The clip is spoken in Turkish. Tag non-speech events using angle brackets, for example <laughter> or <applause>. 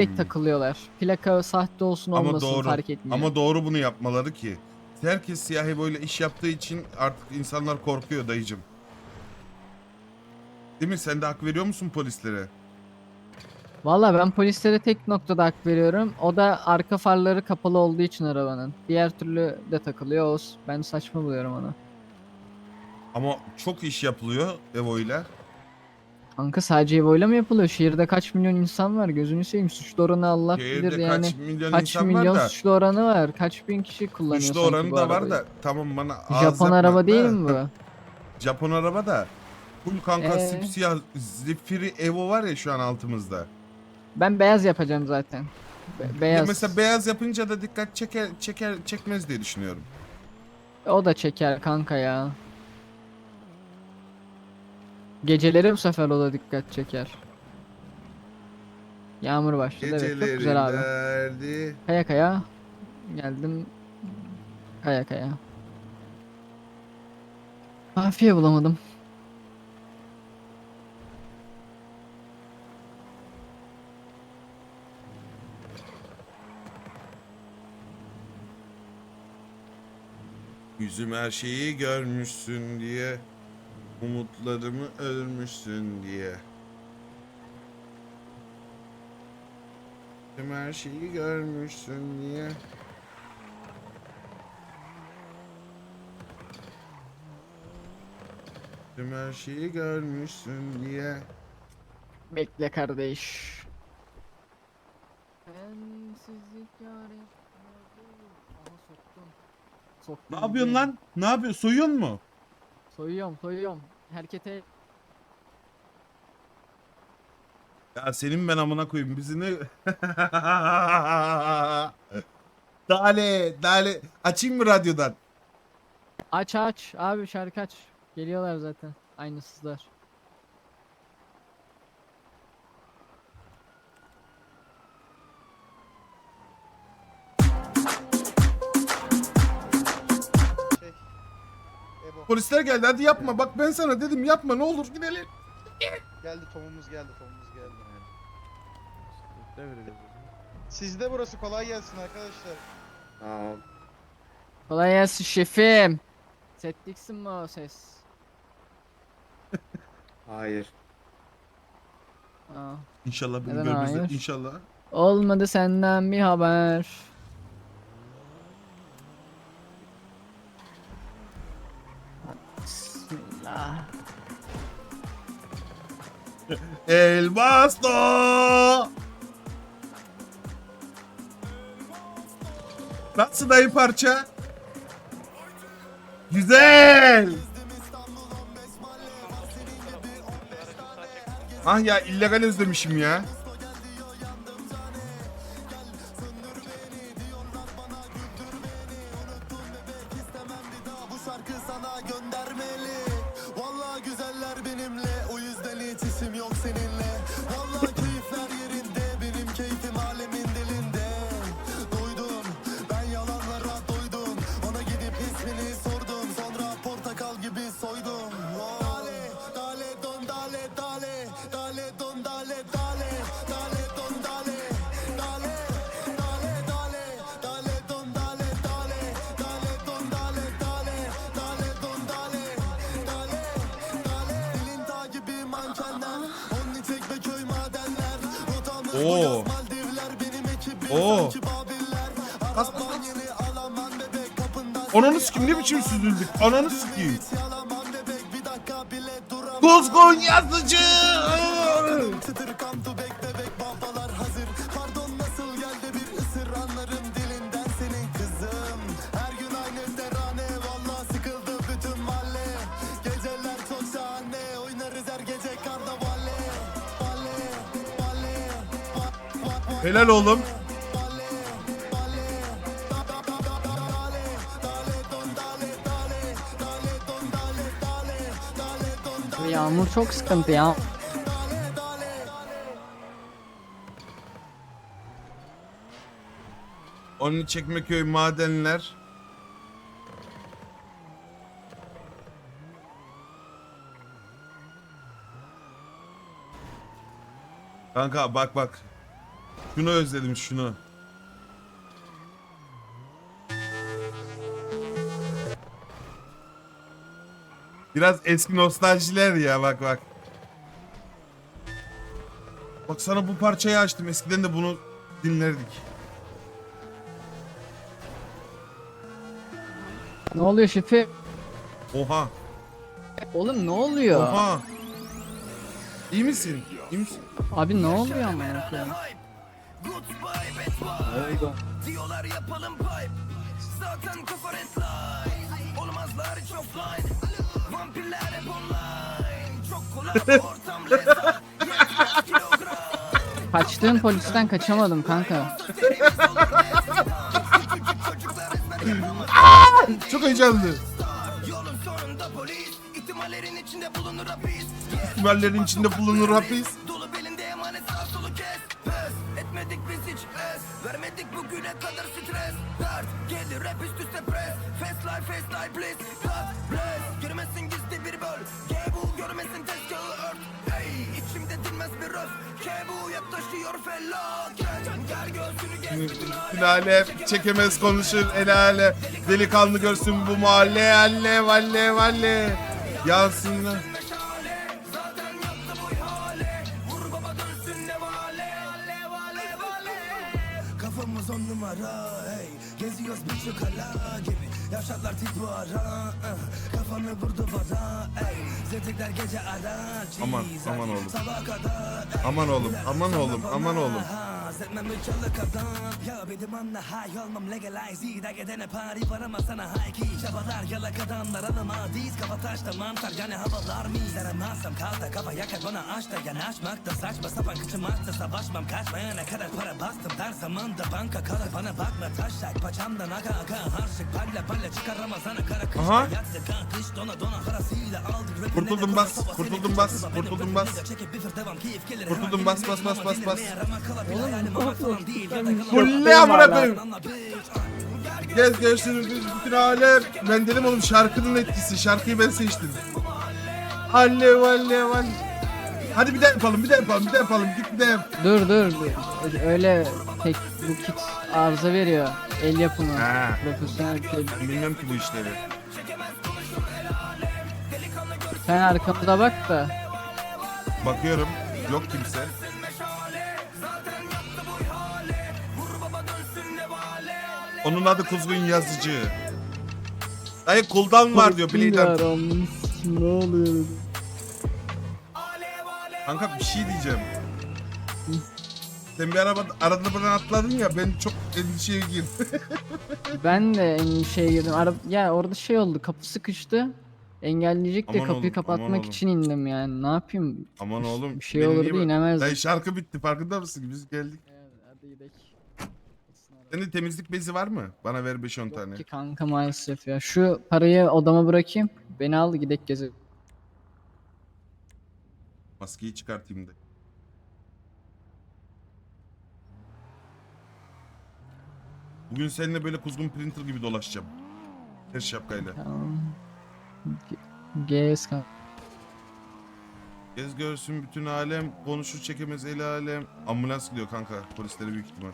Tek takılıyorlar. Plaka sahte olsun Ama olmasın doğru. fark etmiyor. Ama doğru bunu yapmaları ki. Herkes siyahi böyle iş yaptığı için artık insanlar korkuyor dayıcım. Değil mi? Sen de hak veriyor musun polislere? Valla ben polislere tek noktada hak veriyorum. O da arka farları kapalı olduğu için arabanın. Diğer türlü de takılıyor. O, ben saçma buluyorum onu. Ama çok iş yapılıyor Evo ile. Kanka sadece Evo'yla mı yapılıyor? Şehirde kaç milyon insan var? Gözünü seveyim. Suçlu oranı Allah bilir Şehirde yani. kaç milyon Kaç insan milyon var da. suçlu oranı var? Kaç bin kişi kullanıyor Suçlu oranı da var da tamam bana ağız Japon araba değil mi bu? <laughs> Japon araba da. Full kanka Ee? sipsiyah zifiri Evo var ya şu an altımızda. Ben beyaz yapacağım zaten. Be- Ya beyaz. mesela beyaz yapınca da dikkat çeker çeker çekmez diye düşünüyorum. O da çeker kanka ya. Geceleri bu sefer o da dikkat çeker. Yağmur başladı evet çok güzel abi. derdi. Kaya kaya geldim. Kaya kaya. Kafiye bulamadım. Yüzüm her şeyi görmüşsün diye. Umutlarımı ölmüşsün diye. Yüzüm her şeyi görmüşsün diye. Yüzüm her şeyi görmüşsün diye. Bekle kardeş. Sensizlik yarim. Aha soktum. Soktum. Ne yapıyorsun lan? Ne yapıyorsun? Soyuyorsun mu? Soyuyorum soyuyorum. Herkete Ya senin ben amına koyayım bizi ne... <laughs> dale, dale. Açayım mı radyodan? aç aç abi şarkı aç. Geliyorlar zaten. Aynısızlar. Polisler geldi hadi yapma. Bak ben sana dedim yapma ne olur gidelim. Geldi Tom'umuz geldi Tom'umuz geldi. Sizde burası kolay gelsin arkadaşlar. Kolay gelsin şefim. Set Dixon mi o ses? <laughs> Hayır. Aa. İnşallah beni Neden hayır? İnşallah. Olmadı senden bir haber. El basto. Nasıl dayı parça? Güzel. Ah ya illegal özlemişim ya. sana göndermeli Oo. Oo. bebek kapından Ananı sikim ne biçim süzüldük. Ananı sikeyim. Kuzgun yazıcı. Don dale Yağmur çok sıkıntı ya. Onun Çekmeköy madenler. Kanka bak bak. Şunu özledim şunu. Biraz eski nostaljiler ya bak bak. Bak sana bu parçayı açtım. Eskiden de bunu dinlerdik. Ne oluyor şefi? Oha. Oğlum ne oluyor? Oha. İyi misin? İyi misin? Abi ne oluyor ama ya? Diyorlar yapalım pipe. Zaten kafa redline Olmazlar hiç offline. Vampirler hep online. Çok kolay <laughs> ortam Kaçtığın polisten kaçamadım kanka. <laughs> Çok heyecanlı. Yolun sonunda polis. İhtimallerin içinde bulunur hapis. İhtimallerin içinde bulunur hapis. Pes etmedik biz hiç es Vermedik bugüne kadar stres. Dert gelir rap üst üste press Fast life fast life please. God bless. Girmesin gizli bir böl. Gebu görmesin tezgahı ört. Ey içimde dinmez bir röf. Kebu yaklaşıyor felaket. Gel göğsünü geç bütün alem. çekemez konuşur el alem. Delikanlı görsün bu mahalle. Alev alev alev. Yansınlar. On numara hey Geziyoruz birçok hala gibi Yavşaklar tit bu ara eh. Kafanı vurdu bana ey Zedikler gece ara Aman, cheese, aman oğlum. Sabaha kadar ey. Aman oğlum, aman oğlum, aman oğlum. Zetmem çalık adam Ya benim anla hay olmam legalize. İyi de gidene pari var ama sana. Hay ki Çabalar yalak adamlar. Alım adiz Kafa taşta mantar. Yani havalar mı Yaramazsam kalta kafa yakar. Bana aç da Yanaşmakta saçma. Sapan kıçım arttı Savaşmam. Kaçmayana kadar para bastım. Dar zamanda banka kalır bana bakma taşak. Paçamdan aga aga. Harçlık Palla palla çıkar Ramazan'a kara kış Aha. Yattık ha kış. Dona dona parasıyla aldık Kurtuldum bas, kurtuldum bas, kurtuldum bas. Kurtuldum, bas, bas, bas, bas, bas. eğer ne amına koyayım? Gez görsün bütün alem. Ben dedim oğlum şarkının etkisi. Şarkıyı ben seçtim. Alev alev alev. Hadi bir daha yapalım, bir daha yapalım, bir daha yapalım. Git bir daha yap. Dur dur. Öyle tek bu kit arıza veriyor. El yapımı. Ha. Profesyonel bir şey. Bilmiyorum ki bu işleri. Sen arkamıza bak da. Bakıyorum. Yok kimse. Onun adı Kuzgun Yazıcı. Dayı cooldown var diyor Blade'den. Ne oluyor? Kanka bir şey diyeceğim. Sen bir araba, arabadan atladın ya ben çok endişeye girdim. <laughs> Ben de en şeye girdim. Ara ya orada şey oldu. Kapı sıkıştı. Engelleyecek de Aman kapıyı oğlum, kapatmak aman oğlum. için indim yani. Ne yapayım? Aman oğlum. Bir şey beni olurdu niye böyle- inemezdim. Dayı şarkı bitti farkında mısın? Biz geldik. Hadi gidelim. Senin temizlik bezi var mı? Bana ver 5-10 tane. Ki kanka maalesef ya. Şu parayı odama bırakayım. Beni al gidek gezi. Maskeyi çıkartayım da. Bugün seninle böyle kuzgun printer gibi dolaşacağım. Her şapkayla. Tamam. G- GS kanka. Gez görsün bütün alem, konuşur çekemez el alem. Ambulans gidiyor kanka, polislere büyük ihtimal.